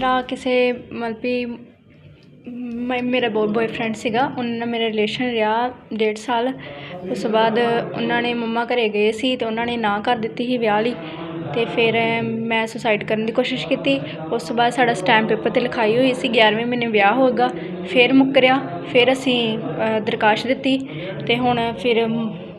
ਮੇਰਾ ਕਿਸੇ ਮਤਲਬ ਕਿ ਮੈਂ ਮੇਰਾ ਬॉयਫ੍ਰੈਂਡ ਸੀਗਾ ਉਹਨਾਂ ਨਾਲ ਮੇਰਾ ਰਿਲੇਸ਼ਨ ਰਿਹਾ ਡੇਢ ਸਾਲ। ਉਸ ਤੋਂ ਬਾਅਦ ਉਹਨਾਂ ਨੇ ਮੰਮਾ ਘਰ ਗਏ ਸੀ ਅਤੇ ਉਹਨਾਂ ਨੇ ਨਾ ਕਰ ਦਿੱਤੀ ਸੀ ਵਿਆਹ ਲਈ ਅਤੇ ਫਿਰ ਮੈਂ ਸੁਸਾਈਡ ਕਰਨ ਦੀ ਕੋਸ਼ਿਸ਼ ਕੀਤੀ। ਉਸ ਤੋਂ ਬਾਅਦ ਸਾਡਾ ਸਟੈਂਪ ਪੇਪਰ ਤੇ ਲਿਖਾਈ ਹੋਈ ਸੀ 11ਵੇਂ ਮਹੀਨੇ ਵਿਆਹ ਹੋਗਾ ਫਿਰ ਮੁੱਕਰਿਆ ਫਿਰ ਅਸੀਂ ਅ, ਦਰਖਾਸਤ ਦਿੱਤੀ ਅਤੇ ਹੁਣ ਫਿਰ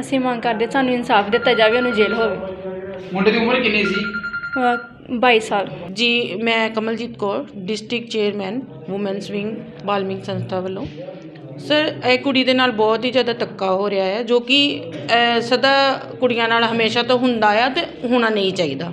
ਅਸੀਂ ਮੰਗ ਕਰਦੇ ਸਾਨੂੰ ਇਨਸਾਫ ਦਿੱਤਾ ਜਾਵੇ ਉਹਨੂੰ ਜੇਲ੍ਹ ਹੋਵੇ। ਮੁੰਡੇ ਦੀ ਉਮਰ ਕਿੰਨੀ ਸੀ? ਅਹ 22 ਸਾਲ। ਜੀ ਮੈਂ Kamaljit Kaur district chairman women's wing Balmik ਸੰਸਥਾ ਵੱਲੋਂ। ਸਰ ਇਹ ਕੁੜੀ ਦੇ ਨਾਲ ਬਹੁਤ ਹੀ ਜ਼ਿਆਦਾ ਧੱਕਾ ਹੋ ਰਿਹਾ ਹੈ ਜੋ ਕਿ ਅਹ, ਸਦਾ ਕੁੜੀਆਂ ਨਾਲ ਹਮੇਸ਼ਾ ਤੋਂ ਹੁੰਦਾ ਆ ਤੇ ਹੋਣਾ ਨਹੀਂ ਚਾਹੀਦਾ।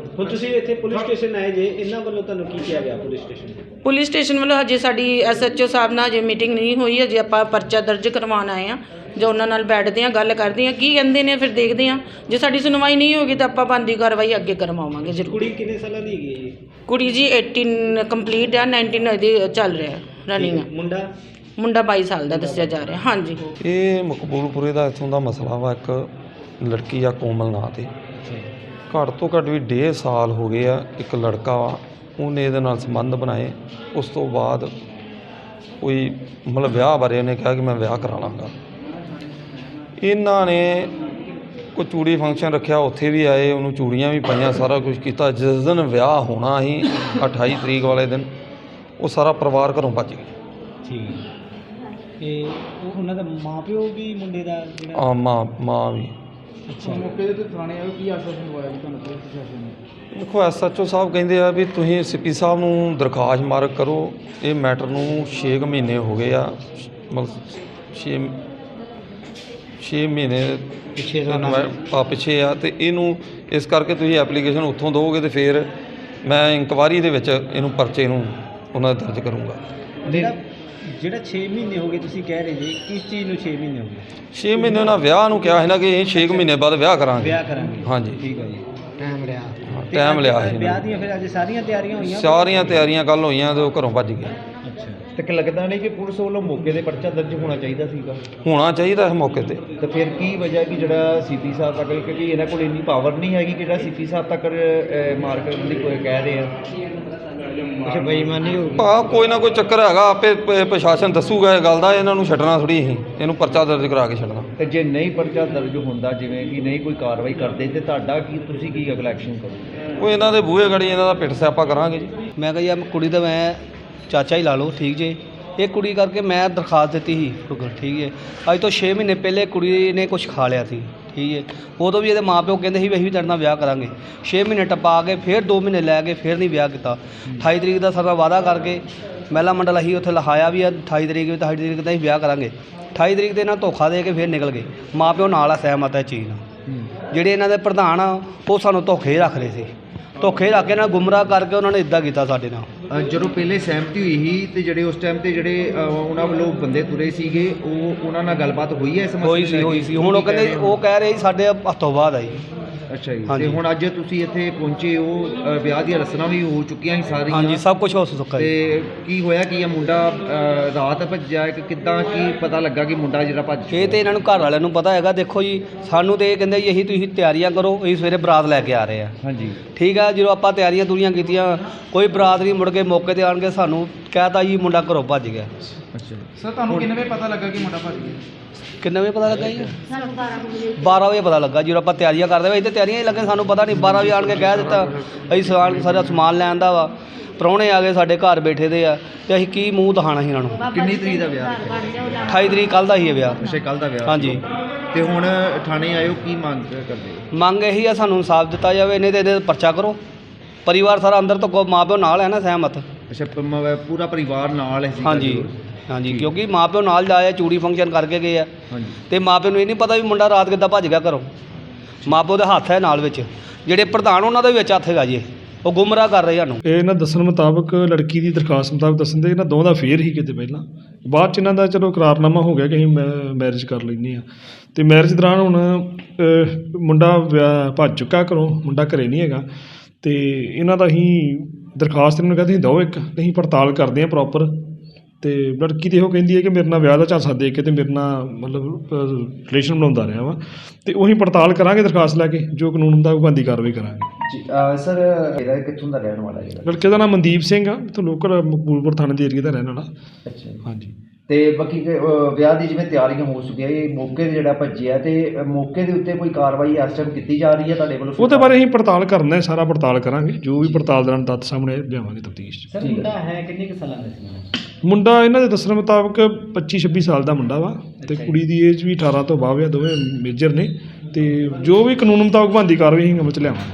ਹੁਣ ਤੁਸੀਂ ਇੱਥੇ ਪੁਲਿਸ ਸਟੇਸ਼ਨ ਆਏ ਜੇ ਇਹਨਾਂ ਵੱਲੋਂ ਤੁਹਾਨੂੰ ਕੀ ਕਿਹਾ ਗਿਆ ਪੁਲਿਸ ਸਟੇਸ਼ਨ ਪੁਲਿਸ ਸਟੇਸ਼ਨ ਵੱਲੋਂ ਹਜੇ ਸਾਡੀ ਐਸਐਚਓ ਸਾਹਿਬ ਨਾਲ ਹਜੇ ਮੀਟਿੰਗ ਨਹੀਂ ਹੋਈ ਹਜੇ ਆਪਾਂ ਪਰਚਾ ਦਰਜ ਕਰਵਾਉਣ ਆਏ ਆ ਜੋ ਉਹਨਾਂ ਨਾਲ ਬੈਠਦੇ ਆ ਗੱਲ ਕਰਦੇ ਆ ਕੀ ਕਹਿੰਦੇ ਨੇ ਫਿਰ ਦੇਖਦੇ ਆ ਜੇ ਸਾਡੀ ਸੁਣਵਾਈ ਨਹੀਂ ਹੋਗੀ ਤਾਂ ਆਪਾਂ ਬੰਦੀ ਕਾਰਵਾਈ ਅੱਗੇ ਕਰਵਾਵਾਂਗੇ ਜ਼ਰੂਰ। ਕੁੜੀ ਕਿੰਨੇ ਸਾਲਾਂ ਦੀ ਹੈਗੀ ਹੈ ਜੀ? ਕੁੜੀ ਜੀ 18 ਕੰਪਲੀਟ ਆ 19 ਇਹਦੀ ਚੱਲ ਰਿਹਾ ਰਨਿੰਗ ਆ। ਮੁੰਡਾ? ਮੁੰਡਾ 22 ਸਾਲ ਦਾ ਦੱਸਿਆ ਜਾ ਰਿਹਾ ਹਾਂਜੀ। ਇਹ ਮਕਬੂਲਪੁਰੇ ਦਾ ਇੱਥੋਂ ਦਾ ਮਸਲਾ ਵਾ ਇੱਕ ਲੜਕੀ ਆ ਕੋਮਲ ਨਾਂ ਤੇ। ਘੱਟ ਤੋਂ ਘੱਟ ਵੀ ਡੇਢ ਸਾਲ ਹੋ ਗਏ ਆ ਇੱਕ ਲੜਕਾ ਵਾ ਉਹਨੇ ਇਹਦੇ ਨਾਲ ਸੰਬੰਧ ਬਣਾਏ। ਉਸ ਤੋਂ ਬਾਅਦ ਕੋਈ ਮਤਲਬ ਵਿਆਹ ਬਾਰੇ ਉਹਨੇ ਕਿਹਾ ਕਿ ਮੈਂ ਵਿਆਹ ਕਰਾ ਲਾਂਗਾ। ਇਹਨਾਂ ਨੇ ਕੋਈ ਚੂੜੀ ਫੰਕਸ਼ਨ ਰੱਖਿਆ ਉੱਥੇ ਵੀ ਆਏ ਉਹਨੂੰ ਚੂੜੀਆਂ ਵੀ ਪਾਈਆਂ ਸਾਰਾ ਕੁਝ ਕੀਤਾ। ਜਿਸ ਦਿਨ ਵਿਆਹ ਹੋਣਾ ਸੀ 28 ਤਰੀਕ ਵਾਲੇ ਦਿਨ ਉਹ ਸਾਰਾ ਪਰਿਵਾਰ ਘਰੋਂ ਭੱਜ ਗਿਆ ਠੀਕ ਹੈ। ਤੇ ਉਹ ਉਹਨਾਂ ਦਾ ਮਾਪਿਓ ਵੀ ਮੁੰਡੇ ਦਾ ਜਿਹੜਾ ਆ ਮਾਂ ਮਾਂ ਵੀ। ਅੱਛਾ। ਮੌਕੇ ਤੇ ਥਾਣੇ ਆਏ ਕੀ ਆਸ਼ਵਾਸਨ ਦਵਾਇਆ ਜੀ ਤੁਹਾਨੂੰ ਪੁਲਿਸ ਪ੍ਰਸ਼ਾਸਨ ਨੇ? ਦੇਖੋ ਐਸਐਚਓ ਸਾਹਿਬ ਕਹਿੰਦੇ ਆ ਵੀ ਤੁਸੀਂ ਸੀਪੀ ਸਾਹਿਬ ਨੂੰ ਦਰਖਾਸਤ ਮਾਰਕ ਕਰੋ ਇਹ ਮੈਟਰ ਨੂੰ 6 ਮਹੀਨੇ ਹੋ ਗਏ ਆ ਮਤਲਬ 6 6 ਮਹੀਨੇ ਪਿੱਛੇ ਆ ਪਿੱਛੇ ਆ ਤੇ ਇਹਨੂੰ ਇਸ ਕਰਕੇ ਤੁਸੀਂ ਐਪਲੀਕੇਸ਼ਨ ਉੱਥੋਂ ਦਿਓਗੇ ਤੇ ਫਿਰ ਮੈਂ ਇਨਕੁਆਰੀ ਦੇ ਵਿੱਚ ਇਹਨੂੰ ਪਰਚੇ ਨੂੰ ਉਹਨਾਂ ਦਾ ਦਰਜ ਕਰੂੰਗਾ। ਜਿਹੜਾ ਜਿਹੜਾ 6 ਮਹੀਨੇ ਹੋ ਗਏ ਤੁਸੀਂ ਕਹਿ ਰਹੇ ਜੀ ਕਿਸ ਚੀਜ਼ ਨੂੰ 6 ਮਹੀਨੇ ਹੋ ਗਏ? 6 ਮਹੀਨੇ ਉਹਨਾਂ ਵਿਆਹ ਨੂੰ ਕਿਹਾ ਸੀ ਨਾ ਕਿ ਇਹ 6 ਮਹੀਨੇ ਬਾਅਦ ਵਿਆਹ ਕਰਾਂਗੇ। ਵਿਆਹ ਕਰਾਂਗੇ। ਹਾਂਜੀ। ਠੀਕ ਹੈ ਜੀ। ਟਾਈਮ ਲਿਆ। ਟਾਈਮ ਲਿਆ ਸੀ ਵਿਆਹ ਦੀਆਂ ਫਿਰ ਅੱਜ ਸਾਰੀਆਂ ਤਿਆਰੀਆਂ। ਹੋਈਆਂ? ਸਾਰੀਆਂ ਤਿਆਰੀਆਂ ਕੱਲ ਹੋਈਆਂ ਤੇ ਉਹ ਘਰੋਂ ਭੱਜ ਗਿਆ ਅੱਛਾ। ਤੇ ਕਿ ਲੱਗਦਾ ਨਹੀਂ ਕਿ ਪੁਲਿਸ ਵੱਲੋਂ ਮੌਕੇ ਤੇ ਪਰਚਾ ਦਰਜ ਹੋਣਾ ਚਾਹੀਦਾ ਸੀਗਾ? ਹੋਣਾ ਚਾਹੀਦਾ ਇਸ ਮੌਕੇ ਤੇ। ਤੇ ਫਿਰ ਕੀ ਵਜ੍ਹਾ ਕਿ ਜਿਹੜਾ ਸੀਪੀ ਸਾਹਿਬ ਤੱਕ ਕਿਉਂਕਿ ਇਹਨਾਂ ਕੋਲ ਇੰਨੀ ਪਾਵਰ ਨਹੀਂ ਹੈਗੀ ਕਿ ਜਿਹੜਾ ਸੀਪੀ ਸਾਹਿਬ ਤੱਕ ਅਹ, ਮਾਰ ਕਰਨ ਦੀ ਕੋਈ ਕਹਿ ਰਹੇ? ਆ ਅੱਛਾ ਬੇਈਮਾਨੀ ਹੋ ਕੋਈ ਨਾ ਕੋਈ ਚੱਕਰ ਹੈਗਾ ਆਪੇ ਪ- ਪ੍ਰਸ਼ਾਸਨ ਦੱਸੂਗਾ ਇਹ ਗੱਲ ਦਾ ਇਹਨਾਂ ਨੂੰ ਛੱਡਣਾ ਥੋੜੀ ਅਸੀਂ ਇਹਨੂੰ ਪਰਚਾ ਦਰਜ ਕਰਾ ਕੇ ਛੱਡਣਾ। ਤੇ ਜੇ ਨਹੀਂ ਪਰਚਾ ਦਰਜ ਹੁੰਦਾ ਜਿਵੇਂ ਕਿ ਨਹੀਂ ਕੋਈ ਕਾਰਵਾਈ ਕਰਦੇ ਤੇ ਤੁਹਾਡਾ ਕੀ ਤੁਸੀਂ ਕੀ ਅਗਲਾ ਐਕਸ਼ਨ ਕਰੋਗੇ? ਉਹ ਇਹਨਾਂ ਦੇ ਬੂਹੇ ਗੜੀ ਇਹਨਾਂ ਦਾ ਪਿੱਟ ਸਿਆਪਾ ਕਰਾਂਗੇ ਜੀ। ਮੈਂ ਕਿਹਾ ਯਾਰ ਕੁੜੀ ਦਾ ਮੈਂ ਚਾਚਾ ਹੀ ਲਾ ਲਓ ਠੀਕ ਜੇ? ਇਹ ਕੁੜੀ ਕਰਕੇ ਮੈਂ ਦਰਖਾਸਤ ਦਿੱਤੀ ਸੀ ਸ਼ੁਕਰ ਠੀਕ ਹੈ। ਅੱਜ ਤੋਂ 6 ਮਹੀਨੇ ਪਹਿਲੇ ਕੁੜੀ ਨੇ ਕੁਝ ਖਾ ਲਿਆ ਸੀ ਠੀਕ ਹੈ। ਉਦੋਂ ਵੀ ਇਹਦੇ ਮਾਪਿਓ ਕਹਿੰਦੇ ਸੀ ਵੀ ਅਸੀਂ ਵੀ ਤੇਰੇ ਨਾਲ ਵਿਆਹ ਕਰਾਂਗੇ। 6 ਮਹੀਨੇ ਟੱਪਾ ਕੇ ਫਿਰ 2 ਮਹੀਨੇ ਲੈ ਕੇ ਫਿਰ ਨਹੀਂ ਵਿਆਹ ਕੀਤਾ। 28 ਤਰੀਕ ਦਾ ਸਾਡਾ ਵਾਅਦਾ ਕਰਕੇ ਮਹਿਲਾ ਮੰਡਲ ਅਸੀਂ ਉੱਥੇ ਲਹਾਇਆ ਵੀ ਆ 28 ਤਰੀਕ ਵੀ 28 ਤਰੀਕ ਦਾ ਅਸੀਂ ਵਿਆਹ ਕਰਾਂਗੇ। 28 ਤਰੀਕ ਦੇ ਨਾਲ ਧੋਖਾ ਦੇ ਕੇ ਫਿਰ ਨਿਕਲ ਗਏ। ਮਾਪਿਓ ਨਾਲ ਆ ਸਹਿਮਤ ਹੈ ਚੀਜ਼ ਨਾਲ। ਜਿਹੜੇ ਇਹਨਾਂ ਦੇ ਪ੍ਰਧਾਨ ਆ ਉਹ ਸਾਨੂੰ ਧੋਖੇ ਰੱਖ ਰਹੇ ਸੀ। ਧੋਖੇ ਰੱਖ ਕੇ ਨਾਲ ਗੁੰਮਰਾਹ ਕਰਕੇ ਉਹਨਾਂ ਨੇ ਇਦਾਂ ਕੀਤਾ ਸਾਡੇ ਨਾਲ। ਅ, ਜਦੋਂ ਪਹਿਲੇ ਸਹਿਮਤੀ ਹੋਈ ਸੀ ਤੇ ਜਿਹੜੇ ਉਸ ਟਾਈਮ ਤੇ ਜਿਹੜੇ ਅ, ਉਹਨਾਂ ਵੱਲੋਂ ਬੰਦੇ ਤੁਰੇ ਸੀਗੇ ਉਹ ਉਹਨਾਂ ਨਾਲ ਗੱਲਬਾਤ ਹੋਈ ਹੈ ਇਸ ਮਸਲੇ ਹੋਈ ਨੂੰ ਸੀ ਲੈ ਹੋਈ? ਸੀ। ਹੁਣ ਉਹ ਕਹਿੰਦੇ ਉਹ ਕਹਿ ਰਹੇ ਸੀ ਸਾਡੇ ਹੱਥੋਂ ਬਾਅਦ ਆਈ। ਅੱਛਾ ਜੀ ਹਾਂਜੀ। ਤੇ ਹੁਣ ਅੱਜ ਤੁਸੀਂ ਇੱਥੇ ਪਹੁੰਚੇ ਹੋ ਅ, ਵਿਆਹ ਦੀਆਂ ਰਸਮਾਂ ਵੀ ਹੋ ਚੁੱਕੀਆਂ ਸੀ ਸਾਰੀਆਂ। ਹਾਂਜੀ ਸਭ ਕੁਝ ਹੋ ਚੁੱਕਾ ਜੀ। ਤੇ ਕੀ ਹੋਇਆ ਕੀ ਇਹ ਮੁੰਡਾ ਅ, ਰਾਤ ਭੱਜਿਆ ਕਿ ਕਿੱਦਾਂ ਕੀ ਪਤਾ ਲੱਗਾ ਕਿ ਮੁੰਡਾ ਜਿਹੜਾ ਭੱਜ ਇਹ ਤੇ ਇਹਨਾਂ ਨੂੰ ਘਰ ਵਾਲਿਆਂ ਨੂੰ ਪਤਾ ਹੈਗਾ ਦੇਖੋ ਜੀ ਸਾਨੂੰ ਤੇ ਇਹ ਕਹਿੰਦੇ ਜੀ ਇਹੀ ਤੁਸੀਂ ਤਿਆਰੀਆਂ ਕਰੋ ਅਸੀਂ ਸਵੇਰੇ ਬਰਾਤ ਲੈ ਕੇ ਆ ਰਹੇ ਆ। ਹਾਂਜੀ। ਠੀਕ ਆ ਜਦੋਂ ਆਪਾਂ ਤਿਆਰੀਆਂ ਤੁਰੀਆਂ ਕੀਤੀਆਂ ਕੋਈ ਬਰਾਤ ਨਹੀਂ ਮੁੜ ਕੇ ਮੌਕੇ ਤੇ ਆਣ ਕੇ ਸਾਨੂੰ ਕਹਿਤਾ ਜੀ ਮੁੰਡਾ ਘਰੋਂ ਭੱਜ ਗਿਆ। ਅੱਛਾ ਜੀ। ਸਰ ਤੁਹਾਨੂੰ ਕਿੰਨੇ ਵਜੇ ਪਤਾ ਲੱਗਾ ਕਿ ਮੁੰਡਾ ਭੱਜ ਗਿਆ? ਕਿੰਨੇ ਵਜੇ ਪਤਾ ਲੱਗਾ ਜੀ? 12 ਵਜੇ। ਪਤਾ ਲੱਗਾ ਜਦੋਂ ਆਪਾਂ ਤਿਆਰੀਆਂ ਕਰਦੇ ਵੇ ਇੱਥੇ ਤਿਆਰੀਆਂ ਹੀ ਲੱਗੇ ਸਾਨੂੰ ਪਤਾ ਨਹੀਂ 12 ਵਜੇ ਆਣ ਕੇ ਕਹਿ ਦਿੱਤਾ ਅਸੀਂ ਸਮਾਨ ਸਾਰਾ ਸਮਾਨ ਲੈਣ ਦਾ ਵਾ। ਪ੍ਰਾਹੁਣੇ ਆ ਗਏ ਸਾਡੇ ਘਰ ਬੈਠੇ ਦੇ ਆ ਤੇ ਅਸੀਂ ਕੀ ਮੂੰਹ ਦਿਖਾਣਾ ਸੀ ਇਹਨਾਂ ਨੂੰ? ਕਿੰਨੀ ਤਰੀਕ ਦਾ ਵਿਆਹ? ਰੱਖਿਆ 28 ਤਰੀਕ ਕੱਲ ਦਾ ਹੀ ਹੈ ਵਿਆਹ। ਅੱਛਾ ਕੱਲ ਦਾ ਵਿਆਹ। ਹਾਂਜੀ। ਤੇ ਹੁਣ ਥਾਣੇ ਆਇਓ ਕੀ ਮੰਗ ਕਰਦੇ ਹੋ? ਮੰਗ ਇਹੀ ਆ ਸਾਨੂੰ ਇਨਸਾਫ ਦਿੱਤਾ ਜਾਵੇ ਨਹੀਂ ਤੇ ਇਹਦੇ ਤੇ ਪਰਚਾ ਕਰੋ। ਪਰਿਵਾਰ ਸਾਰਾ ਅੰਦਰ ਤੋਂ ਕੋ- ਮਾਂ ਪਿਓ ਨਾਲ ਹੈ ਨਾ ਸਹਿਮਤ। ਅੱਛਾ ਪ- ਮ- ਪੂਰਾ ਪਰਿਵਾਰ ਨਾਲ ਹੈ ਸੀ ਹਾਂਜੀ। ਹਾਂਜੀ ਕਿਉਂਕਿ ਮਾਂ ਪਿਓ ਨਾਲ ਜਾਏ ਚੂੜੀ ਫੰਕਸ਼ਨ ਕਰਕੇ ਗਏ ਆ। ਹਾਂਜੀ। ਤੇ ਮਾਂ ਪਿਓ ਨੂੰ ਇਹ ਨਹੀਂ ਪਤਾ ਵੀ ਮੁੰਡਾ ਰਾਤ ਕਿੱਦਾਂ ਭੱਜ ਗਿਆ ਘਰੋਂ। ਮਾਂ ਪਿਓ ਦੇ ਹੱਥ ਹੈ ਨਾਲ ਵਿੱਚ। ਜਿਹੜੇ ਪ੍ਰਧਾਨ ਉਹਨਾਂ ਦੇ ਵਿੱਚ ਹੱਥ ਹੈਗਾ ਜੀ। ਉਹ ਗੁੰਮਰਾਹ ਕਰ ਰਹੇ ਸਾਨੂੰ। ਇਹ ਇਹਨਾਂ ਦੱਸਣ ਮੁਤਾਬਕ ਲੜਕੀ ਦੀ ਦਰਖਾਸਤ ਮੁਤਾਬਕ ਦੱਸਣ ਦੇ ਇਹਨਾਂ ਦੋਵਾਂ ਦਾ ਫੇਰ ਹੀ ਕਿਤੇ ਪਹਿਲਾਂ। ਬਾਅਦ ਚ ਇਹਨਾਂ ਦਾ ਚਲੋ ਇਕਰਾਰਨਾਮਾ ਹੋ ਗਿਆ ਕਿ ਅਸੀਂ ਮੈਰਿਜ ਕਰ ਲੈਂਦੇ ਆ ਤੇ ਮੈਰਿਜ ਦੌਰਾਨ ਹੁਣ ਅਹ, ਮੁੰਡਾ ਵਿਆਹ- ਭੱਜ ਚੁੱਕਾ ਘਰੋਂ ਮੁੰਡਾ ਘਰੇ ਨਹੀਂ ਹੈਗਾ। ਤੇ ਇਹਨਾਂ ਦਾ ਅਸੀਂ ਦਰਖਾਸਤ ਇਹਨਾਂ ਨੂੰ ਕਹਿੰਦੇ ਦਿਓ ਇੱਕ ਅਸੀਂ ਪੜਤਾਲ ਕਰਦੇ ਆ ਪ੍ਰੋਪਰ ਤੇ ਲੜਕੀ ਤੇ ਉਹ ਕਹਿੰਦੀ ਹੈ ਕਿ ਮੇਰੇ ਨਾਲ ਵਿਆਹ ਦਾ ਝਾਂਸਾ ਦੇ ਕੇ ਤੇ ਮੇਰੇ ਨਾਲ ਮਤਲਬ ਰਿਲੇਸ਼ਨ ਬਣਾਉਂਦਾ ਰਿਹਾ ਵਾ। ਤੇ ਉਹੀ ਪੜਤਾਲ ਕਰਾਂਗੇ ਦਰਖਾਸਤ ਲੈ ਕੇ ਜੋ ਕਾਨੂੰਨ ਹੁੰਦਾ ਉਹ ਬੰਦੀ ਕਾਰਵਾਈ ਕਰਾਂਗੇ। ਜੀ ਸਰ ਇਹਦਾ ਕਿੱਥੋਂ ਦਾ ਰਹਿਣ ਵਾਲਾ ਜਿਹੜਾ? ਲੜਕੇ ਦਾ ਨਾਮ ਮਨਦੀਪ ਸਿੰਘ ਆ ਇੱਥੋਂ ਲੋਕਲ ਮਕਬੂਲਪੁਰ ਥਾਣੇ ਦੇ ਏਰੀਆ ਦਾ ਰਹਿਣ ਵਾਲਾ। ਅੱਛਾ ਜੀ। ਹਾਂਜੀ। ਤੇ ਬਾਕੀ ਕਿ, ਵਿਆਹ ਦੀ ਜਿਵੇਂ ਤਿਆਰੀਆਂ ਹੋ ਚੁੱਕੀਆਂ ਇਹ ਮੌਕੇ ਤੇ ਜਿਹੜਾ ਭੱਜਿਆ ਤੇ ਮੌਕੇ ਦੇ ਉੱਤੇ ਕੋਈ ਕਾਰਵਾਈ ਇਸ ਟਾਈਮ ਕੀਤੀ ਜਾ ਰਹੀ ਹੈ ਤੁਹਾਡੇ ਵੱਲੋਂ? ਉਹਦੇ ਬਾਰੇ ਅਸੀਂ ਪੜਤਾਲ ਕਰਨਾ ਹੈ ਸਾਰਾ ਪੜਤਾਲ ਕਰਾਂਗੇ। ਜੋ ਵੀ ਪੜਤਾਲ ਦੌਰਾਨ ਤੱਥ ਸਾਹਮਣੇ ਲਿਆਵਾਂਗੇ ਤਫਤੀਸ਼ ਸਰ ਮੁੰਡਾ ਹੈ ਮੁੰਡਾ ਇਹਨਾਂ ਦੇ ਦੱਸਣ ਮੁਤਾਬਕ 25 26 ਸਾਲ ਦਾ ਮੁੰਡਾ ਵਾ ਤੇ ਕੁੜੀ ਦੀ ਏਜ ਵੀ 18 ਤੋਂ ਬਾਅਦ ਆ ਦੋਵੇਂ ਮੇਜਰ ਨੇ ਤੇ ਜੋ ਵੀ ਕਾਨੂੰਨ ਮੁਤਾਬਕ ਬਣਦੀ ਕਾਰਵਾਈ ਅਸੀਂ ਅਮਲ ਚ ਲਿਆਵਾਂਗੇ।